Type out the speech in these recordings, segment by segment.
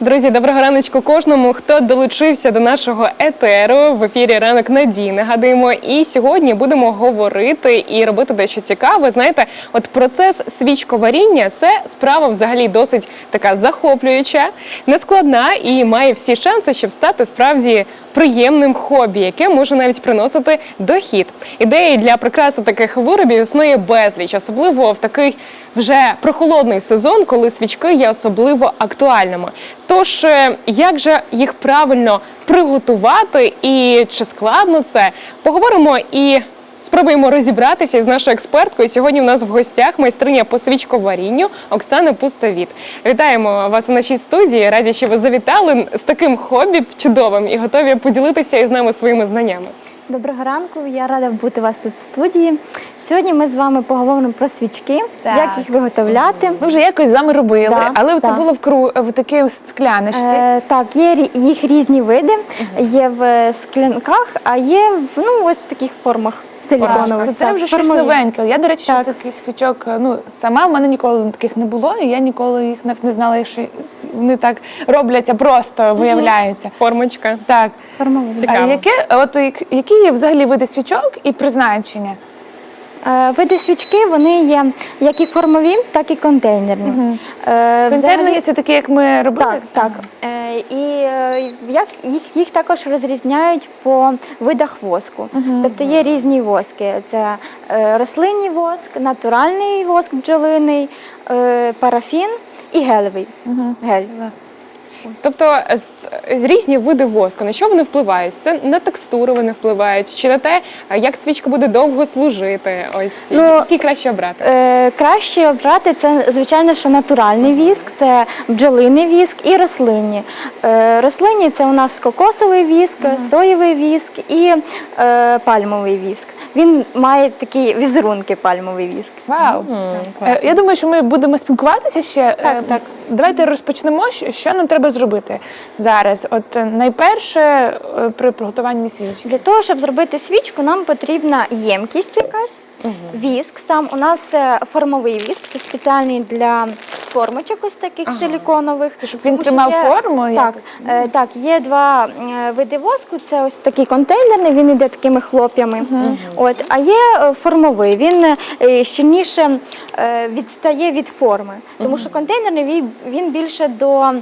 Друзі, доброго раночку кожному, хто долучився до нашого етеру в ефірі Ранок Надії. Нагадуємо, і сьогодні будемо говорити і робити дещо цікаве. Знаєте, от процес свічковаріння це справа взагалі досить така захоплююча, нескладна і має всі шанси, щоб стати справді приємним хобі, яке може навіть приносити дохід. Ідеї для прикраси таких виробів існує безліч, особливо в такий вже прохолодний сезон, коли свічки є особливо актуальними. Тож, е, як же їх правильно приготувати і чи складно це? Поговоримо і спробуємо розібратися із нашою експерткою. Сьогодні в нас в гостях майстриня по свічковарінню Оксана Пустовіт. Вітаємо вас у нашій студії. Раді, що ви завітали з таким хобі чудовим і готові поділитися із нами своїми знаннями. Доброго ранку, я рада бути у вас тут в студії. Сьогодні ми з вами поговоримо про свічки, Так. як їх виготовляти. Ми вже якось з вами робили, Да, але це було в кру в такій скляночці. Е, так, є рі- їх різні види. Є в склянках, а є в ну ось в таких формах силіконових. це, це Так, вже щось формові. новеньке. Я, до речі, ще Так. таких свічок ну сама в мене ніколи таких не було, і я ніколи їх не, не знала, що вони так робляться, просто виявляється. Формочка. Так. Формові. А яке, от які є взагалі види свічок і призначення? Е, Види свічки вони є як і формові, так і контейнерні. Е, Контейнери взагалі- це такі, як ми робили? Так, так. Е, і е, як їх, їх також розрізняють по видах воску. Тобто є різні воски: це е, рослинний воск, натуральний воск бджолиний, е, парафін і гелевий. Гель. Тобто з, з різні види воску, на що вони впливають? Це на текстуру вони впливають, чи на те, як свічка буде довго служити? Ось Ну, який краще обрати? Е, краще обрати це, звичайно, що натуральний віск, це бджолиний віск і рослинні. Е, рослинні це у нас кокосовий віск, соєвий віск і е, пальмовий віск. Він має такі візерунки пальмовий віск. Вау! Е, Я думаю, що ми будемо спілкуватися ще. Так, Е, так. Давайте розпочнемо. Що що нам треба зробити зараз? От е, найперше е, при приготуванні свічки. Для того, щоб зробити свічку, нам потрібна ємкість якась. Віск сам у нас е, формовий віск, це спеціальний для формочок ось таких силіконових. Щоб він Тому тримав є- форму Так, е, так, є два е, види воску. Це ось такий контейнерний, він іде такими хлоп'ями. От, а є е, формовий, він щільніше відстає від форми. Тому що контейнерний він більше до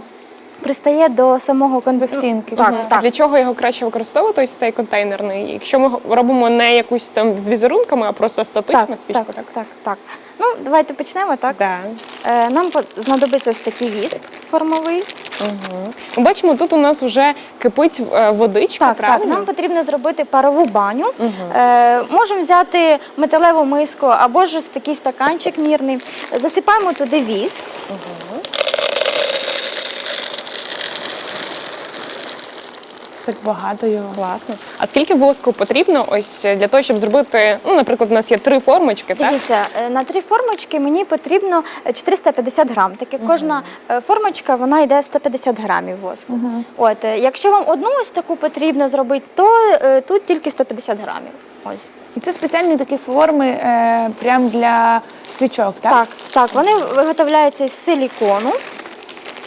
пристає до самого До контейнера. стінки. Так, Мгм. Так. для чого його краще використовувати? Ось цей контейнерний? Якщо ми робимо не якусь там з візерунками, а просто статичну свічку, так, так? так, так. Ну, давайте почнемо, так? Да. Е, нам по- знадобиться ось такий віск формовий. Угу. Ми бачимо, тут у нас вже кипить е, водичка, Так, так, правильно? нам потрібно зробити парову баню. Е, можемо взяти металеву миску або ж ось такий стаканчик мірний. Засипаємо туди віск. Так багато його. Класно. А скільки воску потрібно ось е, для того, щоб зробити, ну, наприклад, у нас є три формочки, так? Дивіться, е, на три формочки мені потрібно е, 450 грам. Так як кожна е, формочка вона йде 150 грамів воску. От, е, якщо вам одну ось таку потрібно зробити, то е, тут тільки 150 грамів. Ось. І це спеціальні такі форми е, прям для свічок, так? Так, так, вони виготовляються з силікону.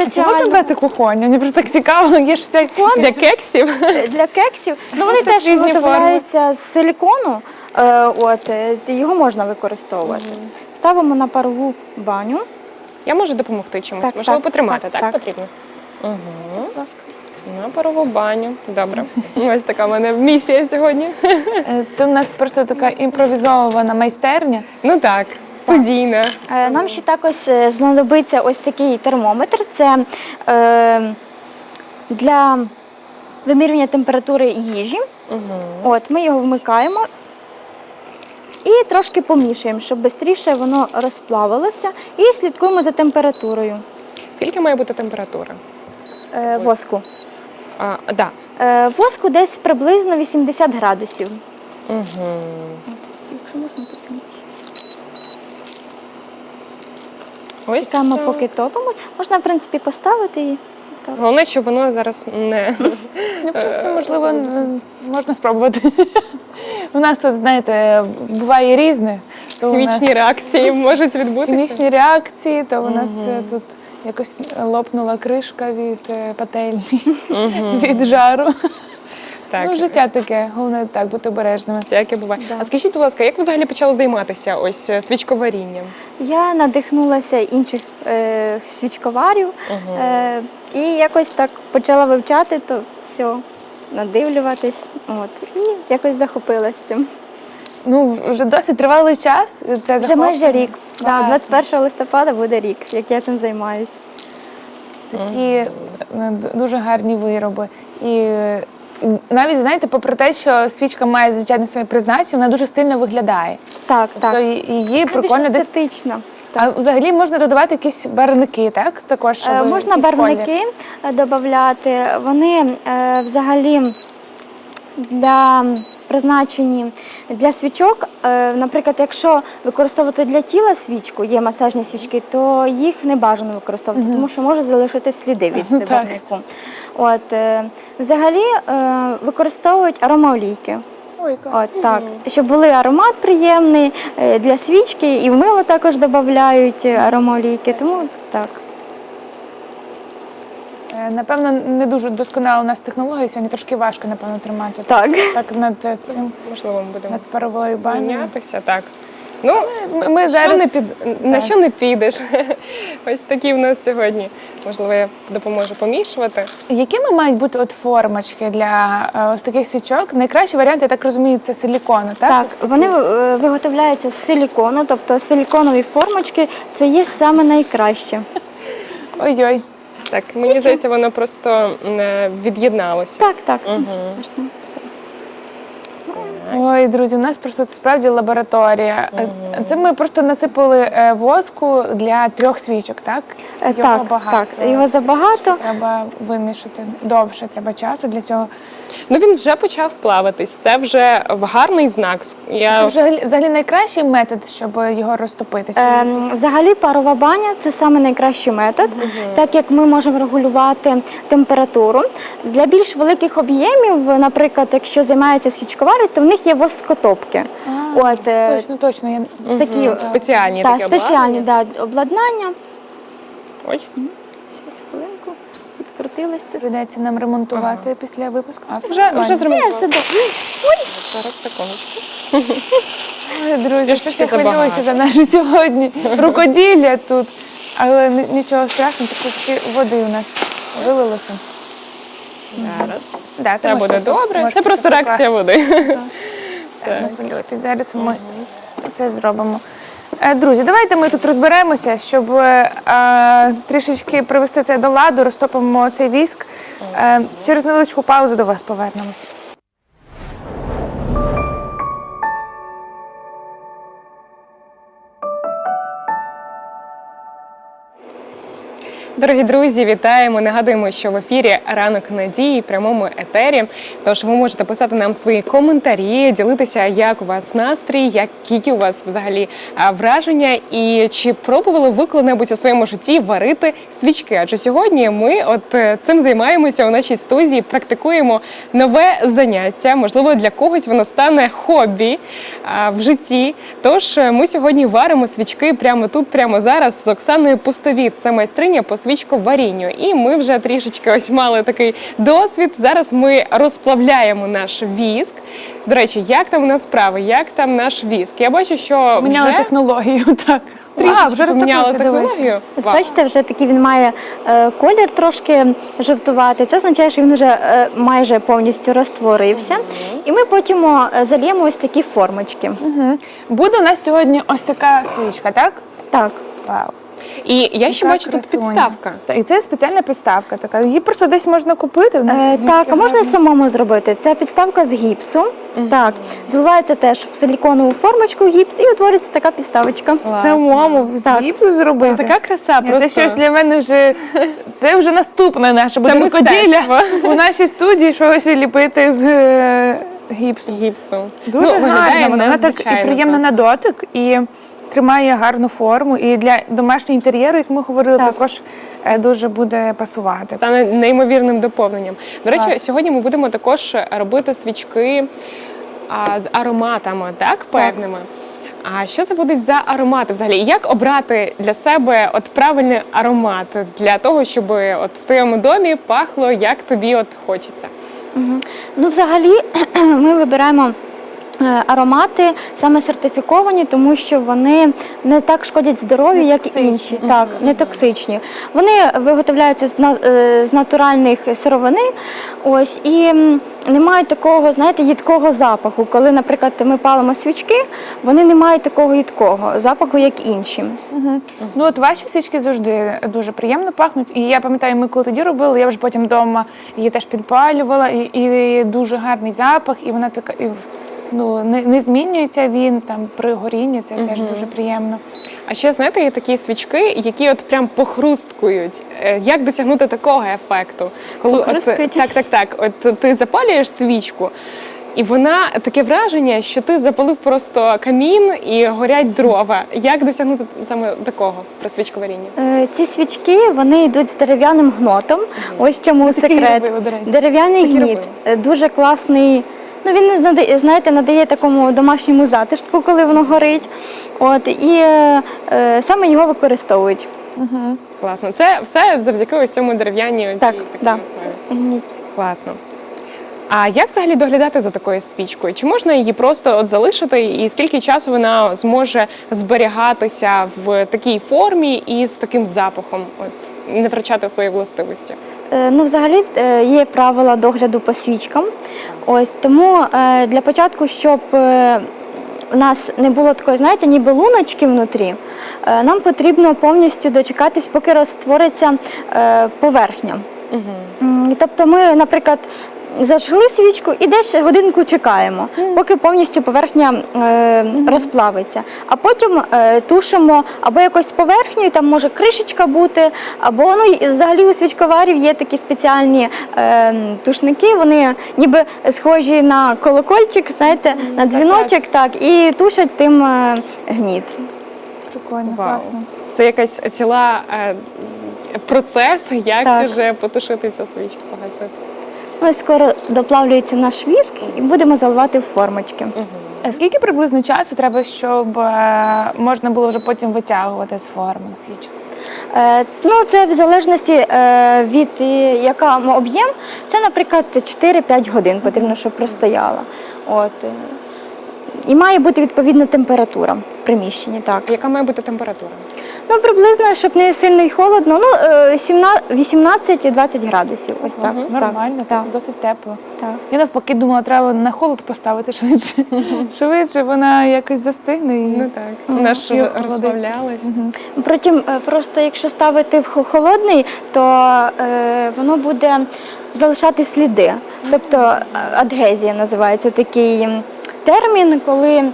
Спеціально можна брати кухонь? Мені просто так цікаво, є ж всякі. Для кексів. Е, для кексів. Ну вони теж різні виготовляються з силікону. Е, От е, його можна використовувати. Ставимо на парову баню. Я можу допомогти чимось. Так, Можливо, так, потримати, так, так, так. потрібно. Угу. Будь ласка. На парову баню. Добре. Ось така в мене місія сьогодні. Е, Це у нас просто така імпровізована майстерня. Ну так, студійна. Е, Нам ще також е, знадобиться ось такий термометр. Це е, для вимірювання температури їжі. От, ми його вмикаємо і трошки помішуємо, щоб швидше воно розплавилося. І слідкуємо за температурою Скільки має бути температура? е, воску. А, да. Е, Воску десь приблизно 80 градусів. Угу. Якщо можна, то сильніше. Ось Саме так. поки топимо, можна в принципі поставити її. Так. Головне, щоб воно зараз не Ну, просто, можливо, н- можна спробувати. У нас тут, знаєте, буває різне. То у нас хімічні реакції можуть відбутися. хімічні реакції, то у нас е, тут якось лопнула кришка від е, пательні, від жару. Так. Ну, життя таке, головне так бути обережними. Всяке буває. Да. А скажіть, будь ласка, як ви взагалі почали займатися ось е, свічковарінням? Я надихнулася інших е, свічковарів е, і якось так почала вивчати, то все, надивлюватись. От, і якось захопилась цим. Ну, вже досить тривалий час. Це Вже захоплення. майже рік. Да, Класно. 21 листопада буде рік, як я цим займаюся. такі е, д- дуже гарні вироби. І е, навіть знаєте, попри те, що свічка має звичайно своє призначення, вона дуже стильно виглядає. Так, Тобто так. її прикольно Більш десь. А взагалі можна додавати якісь барвники, так? Також щоб Е, Можна якийсь колір. барвники додати. Вони е, взагалі для призначені для свічок. Е, Наприклад, якщо використовувати для тіла свічку, є масажні свічки, то їх не бажано використовувати, тому що може залишити сліди від Ну, От, е, взагалі е, використовують аромаолійки. Ой. От так, щоб були аромат приємний для свічки, і в мило також додають аромаолійки, тому так. Е, Напевно, не дуже досконала у нас технологія, сьогодні трошки важко, напевно, тримати. Так. Так над цим, Можливо, ми будемо над паровою банею. мінятися. Так. Ну, Ми, ми що зараз не під... на Так. що не підеш? Ось такі в нас сьогодні. Можливо, я допоможу помішувати. Якими мають бути от формочки для е, ось таких свічок? Найкращий варіант, я так розумію, це силікону, так? Так, Ось такі. вони е, виготовляються з силікону, тобто силіконові формочки це є саме найкраще. Ой-ой. Так, мені здається, воно просто е, від'єдналося. Так, так, Мгм. нічого страшного. Зараз. Ой, друзі, у нас просто тут справді лабораторія. Е, Це ми просто насипали е, воску для трьох свічок, так? Е, Його Так, багато. так, його забагато. Треба вимішати довше, треба часу для цього. Ну він вже почав плаватись. Це вже гарний знак. Я Це взагалі, взагалі найкращий метод, щоб його розтопити. Чи Ем? Взагалі парова баня це саме найкращий метод, так як ми можемо регулювати температуру. Для більш великих об'ємів, наприклад, якщо займаються свічковари, то в них є воскотопки. А, От е, Точно, точно. Я... такі Мгм, спеціальні та, такі спеціальні да, обладнання. Ой, відкрутились тут. Прийдеться нам ремонтувати після випуску. А, все вже, вже зремонтувала. все добре. Зараз секундочку. Ой, Друзі, щось я хвилююся за наше сьогодні рукоділля тут. Але нічого страшного, трошки води у нас вилилося. Зараз. Да, Все буде добре. Це просто просто реакція води. Так, не хвилюйтесь. Зараз ми це зробимо. Е, Друзі, давайте ми тут розберемося, щоб е, е, трішечки привести це до ладу, розтопимо цей віск. Е, через невеличку паузу до вас повернемось. Дорогі друзі, вітаємо! Нагадуємо, що в ефірі ранок надії прямому етері. Тож ви можете писати нам свої коментарі, ділитися, як у вас настрій, які у вас взагалі враження, і чи пробували ви коли-небудь у своєму житті варити свічки? Адже сьогодні ми от е, цим займаємося у нашій студії, практикуємо нове заняття. Можливо, для когось воно стане хобі в житті. Тож е, ми сьогодні варимо свічки прямо тут, прямо зараз з Оксаною Пустовіт. Це майстриня по свічковарінню. І ми вже трішечки ось мали такий досвід. Зараз ми розплавляємо наш віск. До речі, як там у нас справи? Як там наш віск? Я бачу, що Міняли вже технологію, так. трішечки А, вже поміняли розтопився, дивись. технологію. От Вау. бачите, вже такий він має е, колір трошки жовтувати. Це означає, що він вже е, майже повністю розтворився. І ми потім е, зальємо ось такі формочки. Угу. Буде у нас сьогодні ось така свічка, так? Так. Вау. І я ще Яка бачу тут красуня. підставка. Та, і це спеціальна підставка така. Її просто десь можна купити. вона Е, так, а можна самому зробити. Це підставка з гіпсу. Так, заливається теж в силіконову формочку гіпс і утворюється така підставочка. Самому в Так. згіпсу зробити. Це така краса, Ні, просто Це щось для мене вже це вже наступне наше буде рукоділля мистецтво. у нашій студії щось ліпити з е, гіпсу. гіпсу. Дуже Ну, гарна вона, вона так і приємна на дотик і тримає гарну форму. І для домашнього інтер'єру, як ми говорили, Так. також е, дуже буде пасувати. стане неймовірним доповненням. До речі, Клас. сьогодні ми будемо також робити свічки а, з ароматами, так, певними. А що це будуть за аромати взагалі? І Як обрати для себе от правильний аромат для того, щоб от в твоєму домі пахло, як тобі от хочеться? Мгм. Ну, взагалі, ми вибираємо аромати саме сертифіковані, тому що вони не так шкодять здоров'ю, як і інші. Так, не токсичні. Вони виготовляються з, е, з натуральних сировини. Ось і не мають такого, знаєте, їдкого запаху. Коли, наприклад, ми палимо свічки, вони не мають такого їдкого запаху, як інші. Угу. Ну от ваші свічки завжди дуже приємно пахнуть. І я пам'ятаю, ми коли тоді робили, я вже потім вдома її теж підпалювала, і, і дуже гарний запах, і вона така і ну, не, не змінюється він там при горінні, це теж дуже приємно. А ще знаєте, є такі свічки, які от прям похрусткують. Е, Як досягнути такого ефекту? Коли от, так, так, так. От ти запалюєш свічку, і вона таке враження, що ти запалив просто камін і горять дрова. Як досягнути саме такого при свічковарінні? Е, Ці свічки вони йдуть з дерев'яним гнотом. Ось чому секрет. Дерев'яний гніт е, дуже класний. Ну він надає, знаєте, надає такому домашньому затишку, коли воно горить. От і е, е, саме його використовують. Угу. Класно. Це все завдяки ось цьому дерев'яній Так, такій да. основі. Класно. А як взагалі доглядати за такою свічкою? Чи можна її просто от залишити, і скільки часу вона зможе зберігатися в такій формі і з таким запахом, от не втрачати свої властивості? Е, Ну, взагалі е, є правила догляду по свічкам. Ось тому е, для початку, щоб у нас не було такої, знаєте, ніби луночки внутрі, нам потрібно повністю дочекатись, поки розтвориться поверхня. Угу. Тобто ми, наприклад, зажгли свічку і десь годинку чекаємо, поки повністю поверхня е, розплавиться. А потім е, тушимо або якось поверхнею, там може кришечка бути, або ну взагалі у свічковарів є такі спеціальні е, тушники, вони ніби схожі на колокольчик, знаєте, на дзвіночок, так, і тушать тим е, гніт. Прикольно, Вау. класно. Це якась ціла е, процес, як Так. вже потушити цю свічку, погасити. Ось скоро доплавлюється наш віск і будемо заливати в формочки. А скільки приблизно часу треба, щоб е, можна було вже потім витягувати з форми свічку? Е, Ну, це в залежності е, від е, яка м- об'єм. Це, наприклад, 4-5 годин потрібно, щоб простояла. От. е. І має бути відповідна температура в приміщенні. Так. Яка має бути температура? Ну, приблизно, щоб не сильно й холодно, ну, е, 17 18-20 градусів. Ось так. Мгм. так, Нормально, так, досить тепло. так. Я навпаки думала, треба на холод поставити швидше. Швидше вона якось застигне і Ну так, вона ж розплавлялась. Мгм. Потім е, просто якщо ставити в холодний, то е, воно буде залишати сліди. Тобто е, адгезія називається такий термін, коли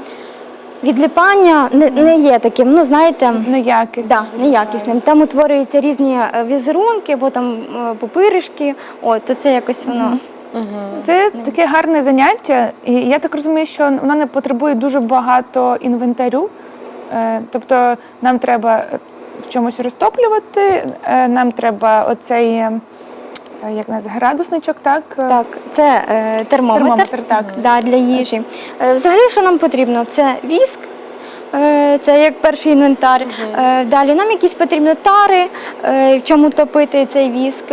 відліпання не, не є таким, ну знаєте, Неякісно. да, неякісним. Там утворюються різні е, візерунки, або там е, пупиришки. От, то це якось воно. Це таке гарне заняття, і я так розумію, що воно не потребує дуже багато інвентарю. Е, Тобто нам треба в чомусь розтоплювати, е, нам треба оцей як нас градусничок, так? Так, це е, термометр, Термометр, так. Да, для їжі. Е, взагалі, що нам потрібно? Це віск. е, Це як перший інвентар. Е, Далі нам якісь потрібно тари, е, в чому топити цей віск.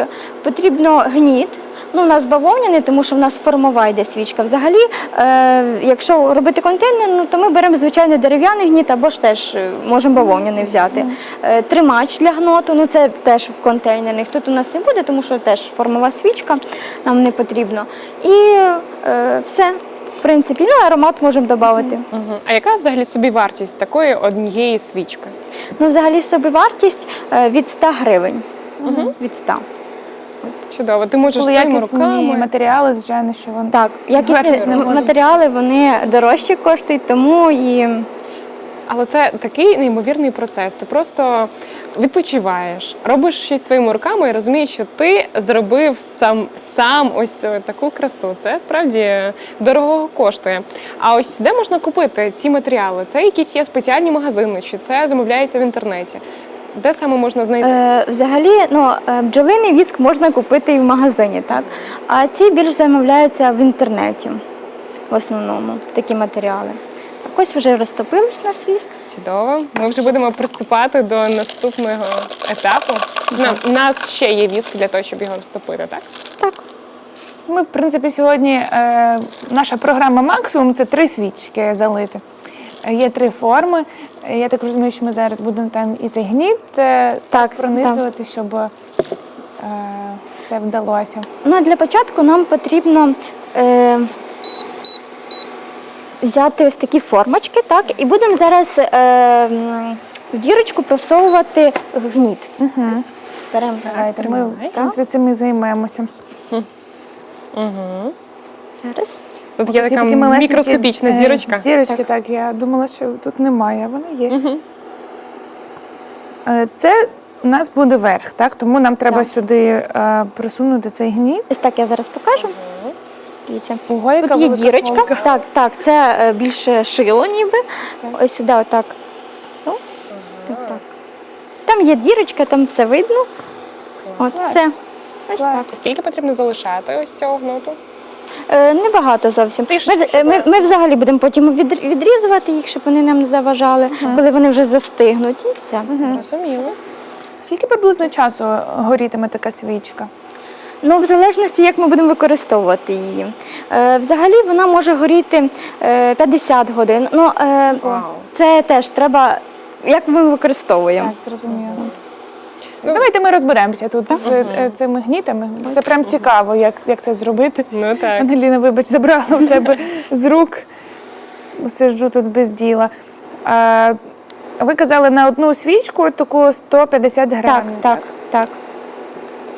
Потрібно гніт. Ну, у нас бавовняний, тому що в нас формова йде свічка. Взагалі, е, якщо робити контейнерну, то ми беремо звичайно дерев'яний гніт або ж теж е, можемо бавовняний взяти. Е, тримач для гноту, ну це теж в контейнерних. Тут у нас не буде, тому що теж формова свічка нам не потрібно. І е, все. В принципі, ну аромат можемо додати. Угу. А яка взагалі собі вартість такої однієї свічки? Ну, взагалі собівартість е, від 100 гривень. Від 100. Чудово, ти можеш Коли своїми якісні руками. матеріали, звичайно, що вони Так, якісні може матеріали вони дорожче коштують, тому і Але це такий неймовірний процес. Ти просто відпочиваєш, робиш щось своїми руками і розумієш, що ти зробив сам сам ось таку красу. Це справді дорого коштує. А ось де можна купити ці матеріали? Це якісь є спеціальні магазини, чи це замовляється в інтернеті? Де саме можна знайти? Е, взагалі, ну, е, бджолиний віск можна купити і в магазині, так? А ці більш замовляються в інтернеті, в основному, такі матеріали. Ось вже розтопились на віск. Чудово. Ми вже будемо приступати до наступного етапу. У нас ще є віск для того, щоб його розтопити, так? Так. Ми, в принципі, сьогодні е, наша програма максимум це три свічки залити. Є три форми. Я так розумію, що ми зараз будемо там і цей гніт е, Так, пронизувати, щоб е, все вдалося. Ну, а для початку нам потрібно е, взяти ось такі формочки, так, і будемо зараз е, в дірочку просовувати гніт. Угу. Беремо Давайте ми, в принципі, цим і займемося. Угу. зараз. Тут є така такі мікроскопічна е, дірочка. Дірочки, так. Я думала, що тут немає, а вона є. Угу. Е, Це у нас буде верх, так? Тому нам треба Так. сюди е, просунути цей гніт. Ось так я зараз покажу. Дивіться. Ого, яка Тут є велика дірочка. голка. Так, так, це е, більше шило ніби. Ось сюди, отак. Все. Отак. Там є дірочка, там все видно. От Клас. все. Ось Клас. так. Скільки потрібно залишати ось цього гнуту? Е, Небагато зовсім. Ми, ми, ми взагалі будемо потім відр- відрізувати їх, щоб вони нам не заважали, коли вони вже застигнуть, і все. Розуміло. Скільки приблизно часу горітиме така свічка? Ну, в залежності, як ми будемо використовувати її. Е, взагалі вона може горіти е, 50 годин. Ну, е, Вау. це теж треба, як ми використовуємо. Так, зрозуміло. Ну, Давайте ми розберемося тут з е, цими гнітами. Це прям цікаво, як, як це зробити. Ну так. Ангеліна, вибач, забрала у тебе з рук. Сиджу тут без діла. А, ви казали на одну свічку таку 150 Так, грамів. так, так.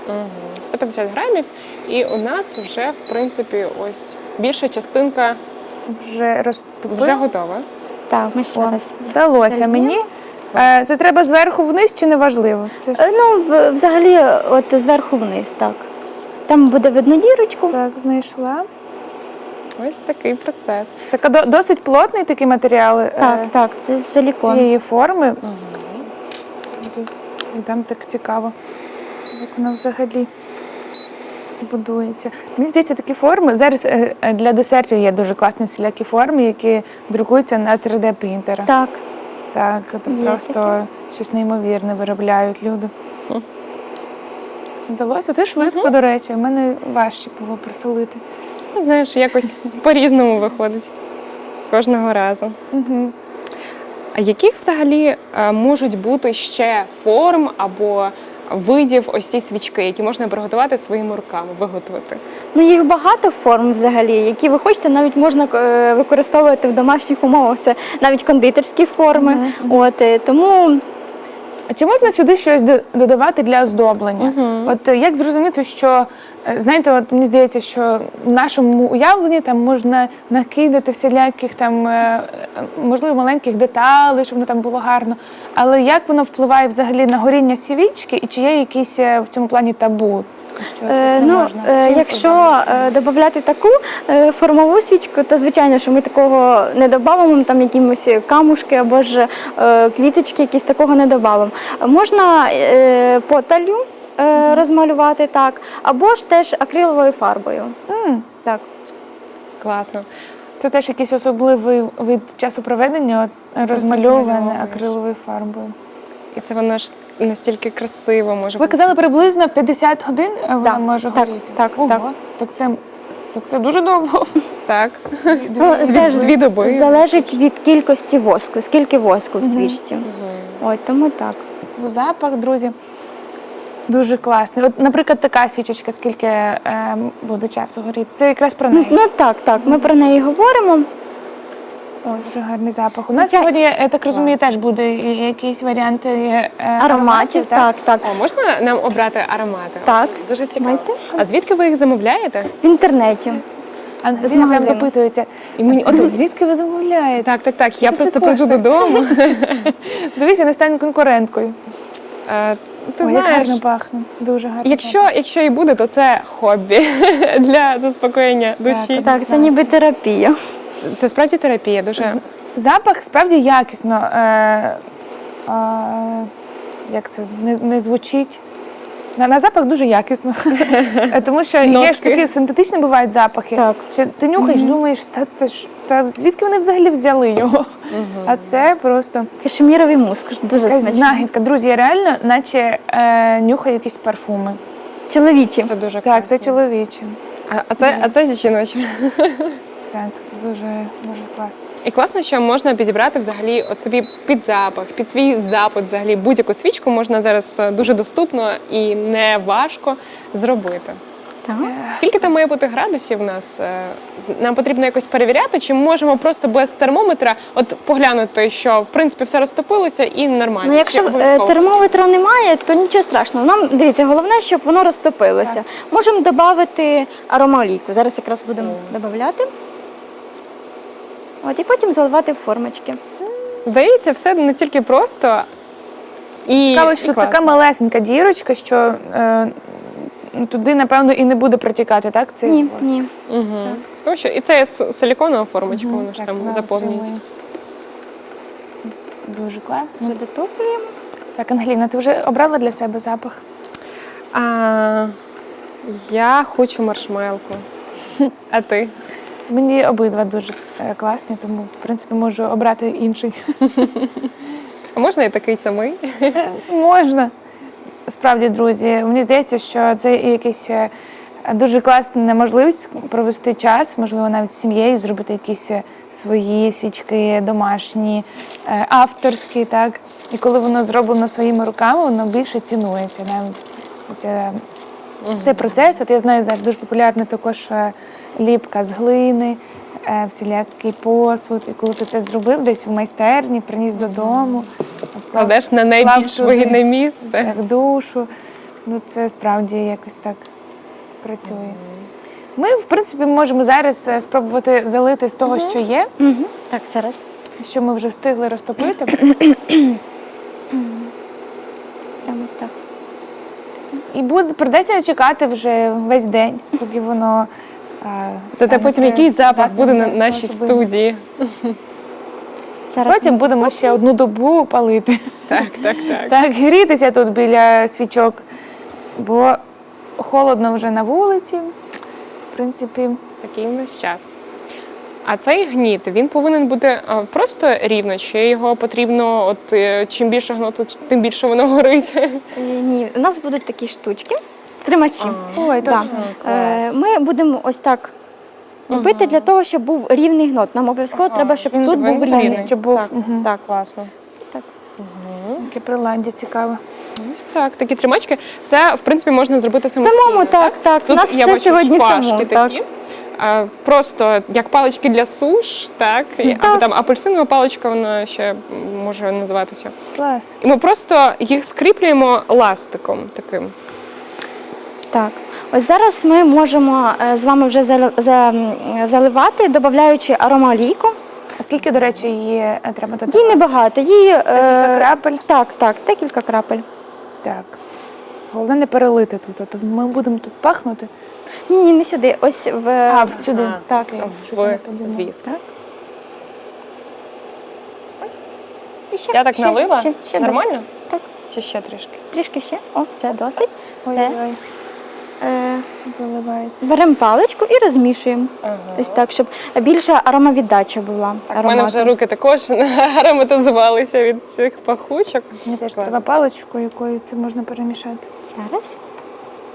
Угу. 150 грамів. І у нас вже, в принципі, ось більша частинка Вже вже готова. Так, ми ще О, раз. Вдалося мені. Е, Це треба зверху вниз чи не важливо? Це ж Е, Ну, в- взагалі, от зверху вниз, так. Там буде видно дірочку. так знайшла. Ось такий процес. Така до- досить плотний такий матеріал е, Так, так, це силікон. цієї форми. І там так цікаво, як вона взагалі будується. Мені здається, такі форми. Зараз е, е, для десертів є дуже класні всілякі форми, які друкуються на 3D-принтерах. Так. Так, це Є просто щось неймовірне виробляють люди. Хм. Вдалося ти швидко, до речі, в мене важче було присолити. Ну, знаєш, якось по-різному виходить кожного разу. Угу. А яких взагалі е, можуть бути ще форм або видів ось ці свічки, які можна приготувати своїми руками, виготовити? Ну, їх багато форм взагалі, які ви хочете, навіть можна е, використовувати в домашніх умовах. Це навіть кондитерські форми. От, е, тому А чи можна сюди щось додавати для оздоблення? От е, як зрозуміти, що е, знаєте, от мені здається, що в нашому уявленні там можна накидати всіляких там е, можливо маленьких деталей, щоб воно там було гарно. Але як воно впливає взагалі на горіння свічки, і чи є якісь в цьому плані табу? Що Е, ну, можна? е, Чим якщо е, додати таку е, формову свічку, то звичайно, що ми такого не додамо, там якимось камушки або ж квіточки, якісь такого не додамо. Можна е, поталю е, розмалювати так, або ж теж акриловою фарбою. М, Так. Класно. Це теж якийсь особливий вид часу проведення, розмальоване акриловою фарбою. І це воно ж настільки красиво може Ви бути. казали приблизно 50 годин е, вона Так, може так, горіти. так, Ого, так. так це так це дуже довго. Так. Ну, теж дві доби. залежить від кількості воску, скільки воску в свічці. От, тому так. Запах, друзі. Дуже класний. От, наприклад, така свічечка, скільки е, буде часу горіти. Це якраз про Ну, неї. ну так, так, ми про неї говоримо. Ось. Дуже гарний запах. У нас Звичай- сьогодні, я так розумію, теж буде і- якийсь варіант е, Ароматів, так, так. О, можна нам обрати аромати? Так. Дуже цікаво. Давайте. А звідки ви їх замовляєте? В інтернеті. А З прям магазину. допитується. І мені- От звідки ви замовляєте? Так, так, так. Я це просто прийду коштує? додому. Дивіться, не стань конкуренткою. Е, Ти Ой, як знаєш, гарно пахне. Дуже гарно. якщо, якщо і буде, то це хобі для заспокоєння душі. Так, Так, це ніби терапія. Це справді терапія, дуже Запах справді якісно. Е, е, як це не, не звучить? На, на запах дуже якісно. Тому що є ж такі синтетичні бувають запахи. Так. Що ти нюхаєш, думаєш, та, та ж та звідки вони взагалі взяли його? А це просто Кашеміровий муск, дуже якась смачний. знахідка. Друзі, я реально, наче е, нюхаю якісь парфуми. Чоловічі. Це дуже Так, це класно. чоловічі. А, а це, а це жіночі. Так, дуже дуже класно. І класно, що можна підібрати взагалі от собі під запах, під свій запит, взагалі будь-яку свічку можна зараз е, дуже доступно і не важко зробити. Так. Скільки там має бути градусів у нас? Е, Нам потрібно якось перевіряти, чи можемо просто без термометра от поглянути, що в принципі все розтопилося і нормально. Ну, якщо е, термометра немає, то нічого страшного. Нам дивіться, головне, щоб воно розтопилося. Можемо додати аромаолійку. Зараз якраз будемо додати. От, і потім заливати в формочки. Здається, все настільки просто. І, Цікаво, що і тут така малесенька дірочка, що е, туди, напевно, і не буде протікати, так? Цей Ні, воск? ні. Угу. Ну, що, і це с- силіконова формочка, Мгм, вона ж так, там вона заповнюється. отримує. Дуже класно. Вже дотоплюємо. Так, Ангеліна, ти вже обрала для себе запах? А, я хочу маршмелку. А ти? Мені обидва дуже е, класні, тому в принципі можу обрати інший. А можна і такий самий? Можна. Справді, друзі, мені здається, що це якийсь е, дуже класна можливість провести час, можливо, навіть з сім'єю, зробити якісь е, свої свічки домашні, е, авторські, так. І коли воно зроблено своїми руками, воно більше цінується. Навіть це, цей процес. От я знаю, зараз дуже популярна також е, ліпка з глини, е, всілякий посуд. І коли ти це зробив десь в майстерні, приніс додому, Кладеш на найбільш вигідне місце. так, душу. Ну, це справді якось так працює. Ми, в принципі, можемо зараз е, спробувати залити з того, що є. Так, зараз. що ми вже встигли розтопити. Прямо так. І буде придеться чекати вже весь день, поки воно. Зате потім який запах буде на нашій студії. Зараз Потім будемо ще одну добу палити. Так, так, так. Так, грітися тут біля свічок, бо холодно вже на вулиці. В принципі, Такий у нас час. А цей гніт він повинен бути а, просто рівно, чи його потрібно, от е, чим більше гноту, тим більше воно горить. Е, Ні, у нас будуть такі штучки, тримачі. ой, Да. точно. Е, Ми будемо ось так робити для того, щоб був рівний гнот. Нам обов'язково Ага, треба, щоб він тут був повинен рівний. Щоб був Так, мгм. так. Класно. так. Яке приладдя цікаве. Ось так, такі тримачки. Це, в принципі, можна зробити самостійно. Самому так, так. У Тут нас я все бачу сьогодні шпажки само. такі. Так. А, просто як палички для суш, так? І- Або там апельсинова паличка, вона ще може називатися. Клас. І ми просто їх скріплюємо ластиком таким. Так. Ось зараз ми можемо е, з вами вже заливати, додаючи аромалійку. А скільки, до речі, її е, треба додати? Їй небагато, їй е, Декілька крапель. Так, так, декілька крапель. Так. Головне не перелити тут, а то ми будемо тут пахнути. Ні, ні, не сюди. Ось в А, в сюди. Ага. Так, я щось не подумала. віск. Так. І ще, Я так ще, налила? Ще, ще Нормально? Так. Чи ще трішки? Трішки ще. О, все досить. Все. Ой-ой, виливається. беремо паличку і розмішуємо. Ага. Ось так, щоб більша аромавіддача була. Так, у мене вже руки також ароматизувалися від цих пахучок. Мені теж треба паличку, якою це можна перемішати. Зараз.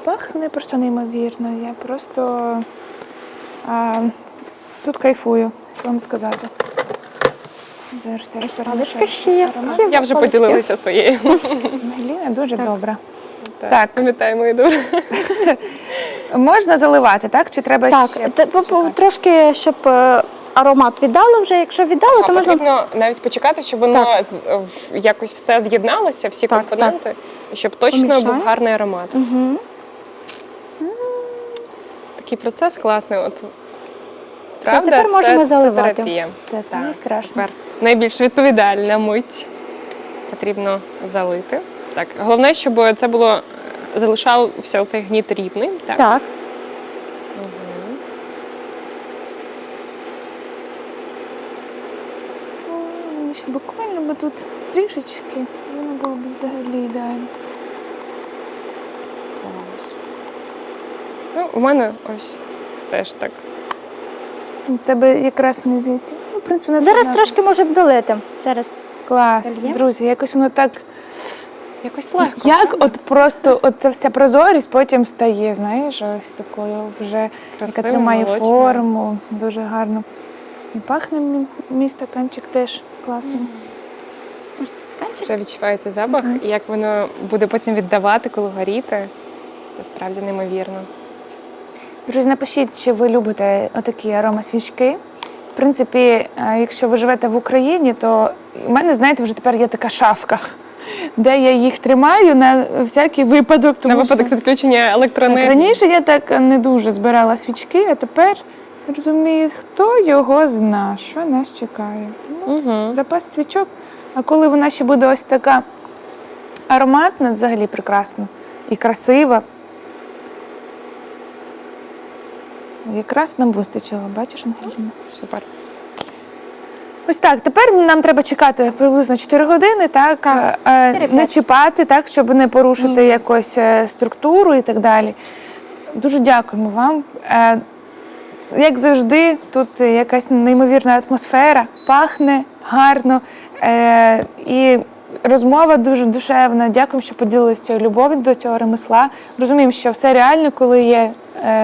Пахне просто неймовірно. Я просто а, тут кайфую, що вам сказати. Зараз теж перемішаю. Ще є. аромат. Я вже поділилася своєю. Ангеліна дуже Так. Так, пам'ятаємо і добре. Можна заливати, так? Чи треба Так, ще? те- по- по- почекати? трошки, щоб е, аромат віддало вже. Якщо віддало, А то можна потрібно навіть почекати, щоб воно з- в- якось все з'єдналося, всі Так, компоненти, щоб точно Помішаємо. був гарний аромат. Угу. Такий процес класний. От Все, правда, тепер це, можемо це заливати. терапія. Так, мені страшно. Тепер найбільш відповідальна мить потрібно залити. Так, головне, щоб це було е, залишався цей гніт рівним. Так. Так. М, Ще буквально би тут трішечки, воно було б взагалі ідеально. Клас. Ну, у мене ось теж так. У тебе якраз мені здається. Ну, в принципі, у нас Зараз одна- трошки можемо долити. Зараз. клас. Дольє. Друзі, якось воно так. Якось легко. Як от просто от ця вся прозорість потім стає, знаєш, ось такою вже, яка тримає молочною. форму, дуже гарно. І пахне мій, мій стаканчик теж класно. Можна стаканчик? Вже відчувається запах, і як воно буде потім віддавати, коли горіти. Це справді неймовірно. Друзі, напишіть, чи ви любите отакі аромасвічки. В принципі, е, якщо ви живете в Україні, то у мене, знаєте, вже тепер є така шафка, де я їх тримаю на всякий випадок. Тому На випадок відключення Так, електроенергії. раніше я так не дуже збирала свічки, а тепер розумію, хто його зна, що нас чекає. Ну, Угу. запас свічок. А коли вона ще буде ось така ароматна, взагалі прекрасна і красива. Якраз нам вистачило, бачиш, Ангеліна? Супер. Ось так. Тепер нам треба чекати приблизно 4 години, так, Так, е, 4-5. не чіпати, так, щоб не порушити якусь е, структуру і так далі. Дуже дякуємо вам. Е, Як завжди, тут якась неймовірна атмосфера, пахне гарно е, і розмова дуже душевна. Дякуємо, що поділилися любов'ю до цього ремесла. Розуміємо, що все реально, коли є, е,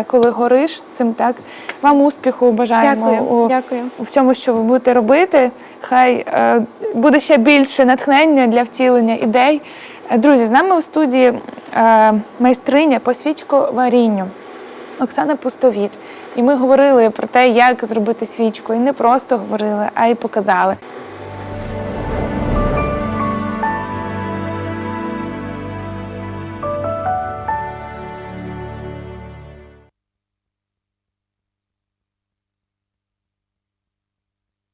коли гориш цим так. Вам успіху бажаємо Дякую. у, Дякую. у всьому, що ви будете робити. Хай е, буде ще більше натхнення для втілення ідей. Е, Друзі, з нами у студії е, майстриня по свічковарінню Оксана Пустовіт. І ми говорили про те, як зробити свічку. І не просто говорили, а й показали.